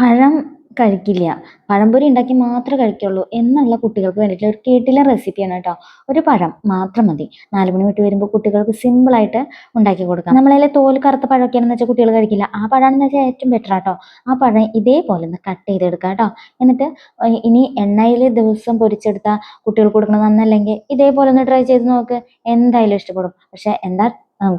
പഴം കഴിക്കില്ല. പഴംപൊരി ഉണ്ടാക്കി മാത്രമേ കഴിക്കുള്ളൂ എന്നുള്ള കുട്ടികൾക്ക് വേണ്ടിയിട്ടുള്ള ഒരു കേട്ടിലെ റെസിപ്പിയാണ് കേട്ടോ. ഒരു പഴം മാത്രം മതി. നാല് മണി വിട്ട് വരുമ്പോൾ കുട്ടികൾക്ക് സിമ്പിളായിട്ട് ഉണ്ടാക്കി കൊടുക്കാം. നമ്മളതിലെ തോൽ കറുത്ത പഴമൊക്കെയാണെന്ന് വെച്ചാൽ കുട്ടികൾ കഴിക്കില്ല. ആ പഴമാണെന്ന് വെച്ചാൽ ഏറ്റവും ബെറ്റർ ആട്ടോ. ആ പഴം ഇതേപോലെ ഒന്ന് കട്ട് ചെയ്തെടുക്കുക കേട്ടോ. എന്നിട്ട് ഇനി എണ്ണയിൽ ദിവസം പൊരിച്ചെടുത്ത കുട്ടികൾക്ക് കൊടുക്കണം നന്നല്ലെങ്കിൽ ഇതേപോലെ ഒന്ന് ട്രൈ ചെയ്ത് നോക്ക്. എന്തായാലും ഇഷ്ടപ്പെടും. പക്ഷെ എന്താ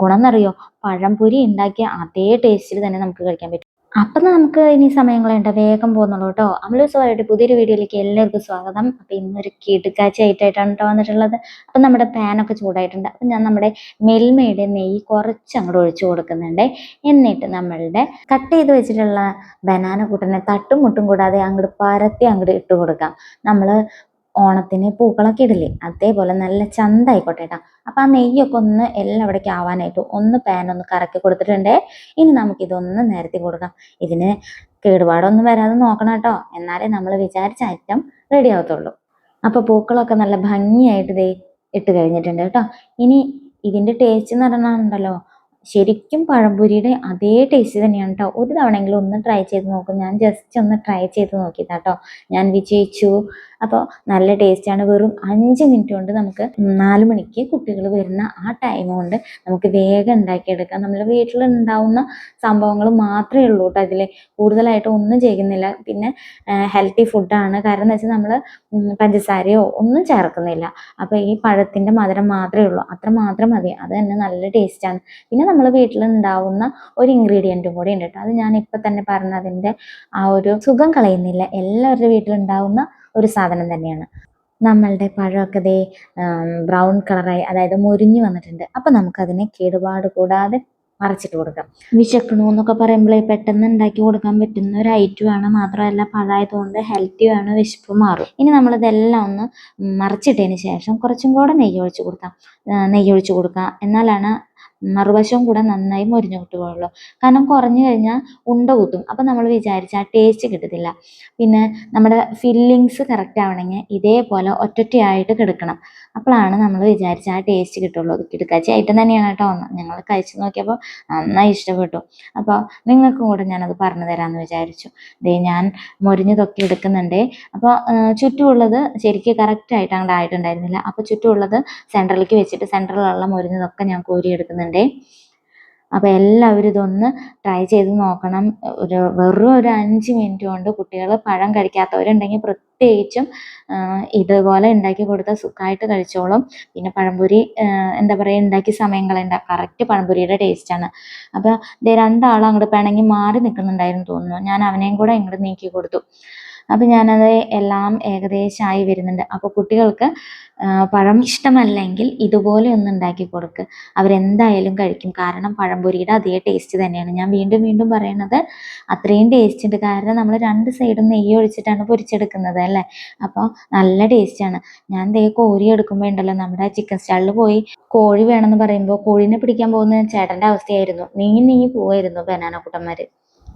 ഗുണം എന്നറിയോ? പഴംപൊരി ഉണ്ടാക്കിയ അതേ ടേസ്റ്റിൽ തന്നെ നമുക്ക് കഴിക്കാൻ പറ്റും. അപ്പം നമുക്ക് ഇനി സമയം കളയണ്ട വേഗം പോകുന്നുള്ളൂ കേട്ടോ അമലോത്സവമായിട്ട് പുതിയൊരു വീഡിയോയിലേക്ക് എല്ലാവർക്കും സ്വാഗതം. അപ്പം ഇന്നൊരു കിടുക്കാച്ച ആയിട്ടാണ് കേട്ടോ വന്നിട്ടുള്ളത്. അപ്പം നമ്മുടെ പാനൊക്കെ ചൂടായിട്ടുണ്ട്. അപ്പം ഞാൻ നമ്മുടെ മെൽമയുടെ നെയ്യ് കുറച്ച് അങ്ങോട്ട് ഒഴിച്ചു കൊടുക്കുന്നുണ്ട്. എന്നിട്ട് നമ്മളുടെ കട്ട് ചെയ്ത് വെച്ചിട്ടുള്ള ബനാന കൂട്ടിനെ തട്ടും മുട്ടും കൂടാതെ അങ്ങോട്ട് പരത്തി അങ്ങോട്ട് ഇട്ട് കൊടുക്കാം. നമ്മൾ ഓണത്തിന് പൂക്കളൊക്കെ ഇടില്ലേ? അതേപോലെ നല്ല ചന്തായിക്കോട്ടെ കേട്ടോ അപ്പം ആ നെയ്യൊക്കെ ഒന്ന് എല്ലാം എല്ലാവിടേക്കും ആവാനായിട്ട് ഒന്ന് പാൻ ഒന്ന് കറക്കി കൊടുത്തിട്ടുണ്ട്. ഇനി നമുക്കിതൊന്ന് നിരത്തി കൊടുക്കാം. ഇതിന് കേടുപാടൊന്നും വരാതെ നോക്കണം കേട്ടോ. എന്നാലേ നമ്മൾ വിചാരിച്ച ഐറ്റം റെഡി ആവത്തുള്ളൂ. അപ്പോൾ പൂക്കളൊക്കെ നല്ല ഭംഗിയായിട്ട് ദേ ഇട്ട് കഴിഞ്ഞിട്ടുണ്ട് കേട്ടോ. ഇനി ഇതിന്റെ ടേസ്റ്റ് എന്ന് പറഞ്ഞാൽ ശരിക്കും പഴംപൊരിയുടെ അതേ ടേസ്റ്റ് തന്നെയാണ് കേട്ടോ ഒരു തവണയെങ്കിലും ഒന്ന് ട്രൈ ചെയ്ത് നോക്കും. ഞാൻ ജസ്റ്റ് ഒന്ന് ട്രൈ ചെയ്ത് നോക്കിയതാ കേട്ടോ ഞാൻ വിജയിച്ചു. അപ്പോൾ നല്ല ടേസ്റ്റാണ്. വെറും അഞ്ച് മിനിറ്റ് കൊണ്ട് നമുക്ക് നാല് മണിക്ക് കുട്ടികൾ വരുന്ന ആ ടൈം കൊണ്ട് നമുക്ക് വേഗം ഉണ്ടാക്കിയെടുക്കാം. നമ്മൾ വീട്ടിലുണ്ടാവുന്ന സംഭവങ്ങൾ മാത്രമേ ഉള്ളൂ കേട്ടോ അതിൽ കൂടുതലായിട്ട് ഒന്നും ചെയ്യുന്നില്ല. പിന്നെ ഹെൽത്തി ഫുഡാണ് കാരണം എന്ന് വെച്ചാൽ നമ്മൾ പഞ്ചസാരയോ ഒന്നും ചേർക്കുന്നില്ല. അപ്പോൾ ഈ പഴത്തിന്റെ മധുരം മാത്രമേ ഉള്ളൂ. അത്ര മാത്രം മതി. അത് തന്നെ നല്ല ടേസ്റ്റാണ് പിന്നെ നമ്മൾ വീട്ടിലുണ്ടാവുന്ന ഒരു ഇൻഗ്രീഡിയന്റും കൂടി ഉണ്ട് കേട്ടോ. അത് ഞാൻ ഇപ്പം തന്നെ പറഞ്ഞതിന്റെ ആ ഒരു സുഖം കളയുന്നില്ല. എല്ലാവരുടെ വീട്ടിലുണ്ടാവുന്ന ഒരു സാധനം തന്നെയാണ്. നമ്മളുടെ പഴമൊക്കെ ദേ ബ്രൗൺ കളറായി അതായത് മുരിഞ്ഞു വന്നിട്ടുണ്ട്. അപ്പം നമുക്കതിനെ കേടുപാട് കൂടാതെ മറച്ചിട്ട് കൊടുക്കാം. വിശക്കണു എന്നൊക്കെ പറയുമ്പോഴേ പെട്ടെന്ന് ഉണ്ടാക്കി കൊടുക്കാൻ പറ്റുന്ന ഒരു ഐറ്റം ആണ്. മാത്രമല്ല പഴമായതുകൊണ്ട് ഹെൽത്തിയാണ് വിശപ്പ് മാറും. ഇനി നമ്മളിതെല്ലാം ഒന്ന് മറിച്ചിട്ടതിന് ശേഷം കുറച്ചും കൂടെ നെയ്യ് ഒഴിച്ച് കൊടുക്കാം. നെയ്യ് ഒഴിച്ച് കൊടുക്കാം. എന്നാലാണ് മറുവശവും കൂടെ നന്നായി മൊരിഞ്ഞു കിട്ടുകയുള്ളൂ കാരണം കുറഞ്ഞു കഴിഞ്ഞാൽ ഉണ്ട കുത്തും അപ്പം നമ്മൾ വിചാരിച്ച ആ ടേസ്റ്റ് കിട്ടത്തില്ല. പിന്നെ നമ്മുടെ ഫില്ലിങ്സ് കറക്റ്റ് ആവണമെങ്കിൽ ഇതേപോലെ ഒറ്റൊറ്റയായിട്ട് കിടക്കണം. അപ്പോഴാണ് നമ്മൾ വിചാരിച്ച ആ ടേസ്റ്റ് കിട്ടുള്ളൂ. കിടക്കാച്ചി ഐറ്റം തന്നെയാണ് കേട്ടോ. ഞങ്ങൾ കഴിച്ചു നോക്കിയപ്പോൾ നന്നായി ഇഷ്ടപ്പെട്ടു. അപ്പോൾ നിങ്ങൾക്കും കൂടെ ഞാനത് പറഞ്ഞു തരാമെന്ന് വിചാരിച്ചു. ദേ ഞാൻ മൊരിഞ്ഞതൊക്കെ എടുക്കുന്നുണ്ട്. അപ്പോൾ ചുറ്റുമുള്ളത് ശരിക്കും കറക്റ്റായിട്ട് അങ്ങോട്ട് ആയിട്ടുണ്ടായിരുന്നില്ല. അപ്പോൾ ചുറ്റുമുള്ളത് സെന്ററിലേക്ക് വെച്ചിട്ട് സെന്ററിലുള്ള മൊരിഞ്ഞതൊക്കെ ഞാൻ കോരി എടുക്കുന്നുണ്ട് അപ്പോൾ എല്ലാവരും ഇതൊന്ന് ട്രൈ ചെയ്ത് നോക്കണം. ഒരു വെറും ഒരു അഞ്ച് മിനിറ്റ് കൊണ്ട് കുട്ടികൾ പഴം കഴിക്കാത്തവരുണ്ടെങ്കിൽ പ്രത്യേകിച്ചും ഇതുപോലെ ഉണ്ടാക്കി കൊടുത്താൽ സുഖമായിട്ട് കഴിച്ചോളും. പിന്നെ പഴംപൊരി എന്താ പറയുക ഉണ്ടാക്കി സമയം കളയണ്ട കറക്റ്റ് പഴംപൊരിയുടെ ടേസ്റ്റാണ് അപ്പോൾ രണ്ടാളും അങ്ങോട്ട് പിണങ്ങി മാറി നിൽക്കുന്നുണ്ടായിരുന്നു തോന്നുന്നു. ഞാൻ അവനെയും കൂടെ ഇങ്ങോട്ട് നീക്കി കൊടുത്തു. അപ്പം ഞാനത് എല്ലാം ഏകദേശമായി വരുന്നുണ്ട്. അപ്പോൾ കുട്ടികൾക്ക് പഴം ഇഷ്ടമല്ലെങ്കിൽ ഇതുപോലെ ഒന്ന് ഉണ്ടാക്കി കൊടുക്ക്. അവരെന്തായാലും കഴിക്കും. കാരണം പഴംപൊരിയുടെ അതേ ടേസ്റ്റ് തന്നെയാണ്. ഞാൻ വീണ്ടും വീണ്ടും പറയുന്നത് അത്രയും ടേസ്റ്റ് ഉണ്ട്. കാരണം നമ്മൾ രണ്ട് സൈഡും നെയ്യ് ഒഴിച്ചിട്ടാണ് പൊരിച്ചെടുക്കുന്നത് അല്ലേ? അപ്പോൾ നല്ല ടേസ്റ്റാണ് ഞാൻ ദേ കോരി എടുക്കുമ്പോൾ ഉണ്ടല്ലോ നമ്മുടെ ചിക്കൻ സ്റ്റാളിൽ പോയി കോഴി വേണമെന്ന് പറയുമ്പോൾ കോഴീനെ പിടിക്കാൻ പോകുന്ന ചേട്ടന്റെ അവസ്ഥയായിരുന്നു. നീങ്ങി നീങ്ങി പോവായിരുന്നു ബനാന കുട്ടന്മാർ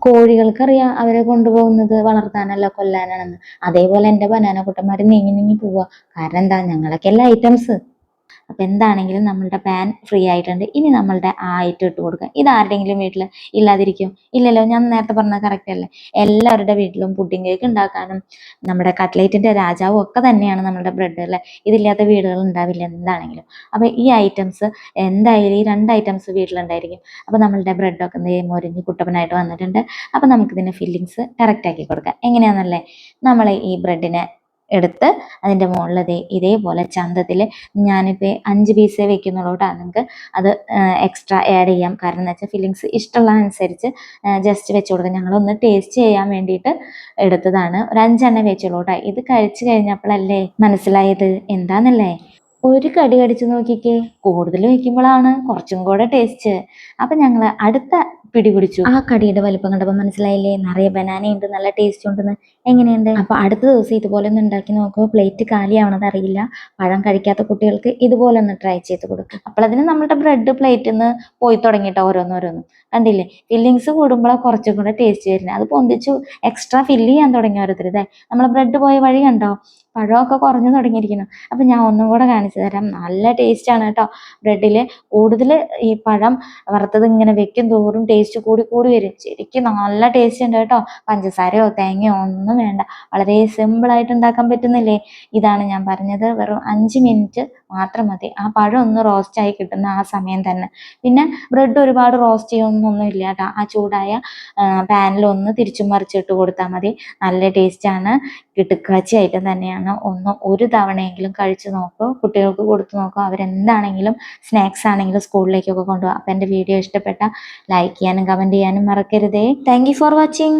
കോഴികൾക്കറിയാം അവരെ കൊണ്ടുപോകുന്നത് വളർത്താനല്ല കൊല്ലാനാണെന്ന്. അതേപോലെ എന്റെ ബനാന കുട്ടന്മാർ നീങ്ങി നീങ്ങി പോവുക കാരണം എന്താ? ഞങ്ങളൊക്കെ എല്ലാ ഐറ്റംസ് അപ്പം എന്താണെങ്കിലും നമ്മളുടെ പാൻ ഫ്രീ ആയിട്ടുണ്ട്. ഇനി നമ്മളുടെ ആയിട്ട് ഇട്ട് കൊടുക്കുക ഇത് ആരുടെങ്കിലും വീട്ടിൽ ഇല്ലാതിരിക്കും. ഇല്ലല്ലോ ഞാൻ നേരത്തെ പറഞ്ഞത് കറക്റ്റ് അല്ലേ? എല്ലാവരുടെ വീട്ടിലും പുഡിംഗ് കേക്ക് ഉണ്ടാക്കാനും നമ്മുടെ കട്ട്ലേറ്റിന്റെ രാജാവും ഒക്കെ തന്നെയാണ് നമ്മുടെ ബ്രെഡ് അല്ലേ? ഇതില്ലാത്ത വീടുകൾ ഉണ്ടാവില്ല എന്താണെങ്കിലും. അപ്പോൾ ഈ ഐറ്റംസ് എന്തായാലും ഈ രണ്ട് ഐറ്റംസ് വീട്ടിലുണ്ടായിരിക്കും. അപ്പോൾ നമ്മളുടെ ബ്രെഡൊക്കെ എന്ത് ചെയ്യും മുരിഞ്ഞ് കുട്ടപ്പനായിട്ട് വന്നിട്ടുണ്ട്. അപ്പോൾ നമുക്കിതിന്റെ ഫില്ലിങ്സ് കറക്റ്റ് ആക്കി കൊടുക്കാം. എങ്ങനെയാണെന്നല്ലേ നമ്മൾ ഈ ബ്രെഡിനെ എടുത്ത് അതിന്റെ മുകളിൽ ദേ ഇതേപോലെ ചന്തത്തിൽ ഞാനിപ്പോൾ അഞ്ച് പീസേ വെക്കുന്നുള്ളൂ നിങ്ങൾക്ക്. അത് എക്സ്ട്രാ ആഡ് ചെയ്യാം. കാരണം എന്ന് വെച്ചാൽ ഫില്ലിങ്സ് ഇഷ്ടമുള്ളതനുസരിച്ച് ജസ്റ്റ് വെച്ച് കൊടുക്കാം ഞങ്ങളൊന്ന് ടേസ്റ്റ് ചെയ്യാൻ വേണ്ടിയിട്ട് എടുത്തതാണ്. ഒരു അഞ്ചെണ്ണം വെച്ചുള്ളൂ ഇത് കഴിച്ചു കഴിഞ്ഞപ്പോഴല്ലേ മനസ്സിലായത്? എന്താണെന്നല്ലേ ഒരു കടി കടിച്ചു നോക്കിക്കേ. കൂടുതൽ വയ്ക്കുമ്പോഴാണ് കുറച്ചും കൂടെ ടേസ്റ്റ് അപ്പം ഞങ്ങൾ അടുത്ത പിടി പിടിച്ചു ആ കടിയുടെ വലിപ്പം കണ്ടപ്പോൾ മനസ്സിലായില്ലേ? നിറയെ ബനാന ഉണ്ട് നല്ല ടേസ്റ്റ് ഉണ്ടെന്ന്. എങ്ങനെയുണ്ട്? അപ്പോൾ അടുത്ത ദിവസം ഇതുപോലെ ഒന്ന് ഉണ്ടാക്കി നോക്കുമ്പോൾ പ്ലേറ്റ് കാലിയാവണത് അറിയില്ല. പഴം കഴിക്കാത്ത കുട്ടികൾക്ക് ഇതുപോലെ ഒന്ന് ട്രൈ ചെയ്ത് കൊടുക്കുക അപ്പോൾ അതിന് നമ്മുടെ ബ്രെഡ് പ്ലേറ്റിൽ നിന്ന് പോയി തുടങ്ങിയിട്ട് ഓരോന്നോരോന്ന്. കണ്ടില്ലേ? ഫില്ലിങ്സ് കൂടുമ്പോഴാണ് കുറച്ചും കൂടെ ടേസ്റ്റ് വരുന്നത് അത് പൊന്തിച്ചു എക്സ്ട്രാ ഫില്ല് ചെയ്യാൻ തുടങ്ങി ഓരോരുത്തർ ഇതേ നമ്മൾ ബ്രെഡ് പോയ വഴി കണ്ടോ? പഴമൊക്കെ കുറഞ്ഞു തുടങ്ങിയിരിക്കുന്നു. അപ്പം ഞാൻ ഒന്നും കൂടെ കാണിച്ചു തരാം. നല്ല ടേസ്റ്റാണ് കേട്ടോ. ബ്രെഡിൽ കൂടുതൽ ഈ പഴം വറുത്തത് ഇങ്ങനെ വെക്കും തോറും ടേസ്റ്റ് കൂടി കൂടി വരും. ശരിക്കും നല്ല ടേസ്റ്റ് ഉണ്ട് കേട്ടോ. പഞ്ചസാരയോ തേങ്ങയോ ഒന്നും വേണ്ട. വളരെ സിമ്പിൾ ആയിട്ട് ഉണ്ടാക്കാൻ പറ്റുന്നില്ലേ? ഇതാണ് ഞാൻ പറഞ്ഞത്. വെറും അഞ്ച് മിനിറ്റ് മാത്രം മതി. ആ പഴം ഒന്ന് റോസ്റ്റ് ആയി കിട്ടുന്ന ആ സമയം തന്നെ. പിന്നെ ബ്രെഡ് ഒരുപാട് റോസ്റ്റ് ചെയ്യൊന്നൊന്നും ഇല്ല കേട്ടോ. ആ ചൂടായ പാനിൽ ഒന്ന് തിരിച്ചും മറിച്ചിട്ട് കൊടുത്താൽ മതി. നല്ല ടേസ്റ്റ് ആണ്. കിട്ടുക്കാച്ചി ഐറ്റം തന്നെയാണ്. ഒന്ന് ഒരു തവണയെങ്കിലും കഴിച്ചു നോക്കും കുട്ടികൾക്ക് കൊടുത്തു നോക്കും അവരെന്താണെങ്കിലും സ്നാക്സ് ആണെങ്കിലും സ്കൂളിലേക്കൊക്കെ കൊണ്ടുപോകാം അപ്പം എന്റെ വീഡിയോ ഇഷ്ടപ്പെട്ട ലൈക്ക് ചെയ്യാനും കമന്റ് ചെയ്യാനും മറക്കരുതേ. Thank for watching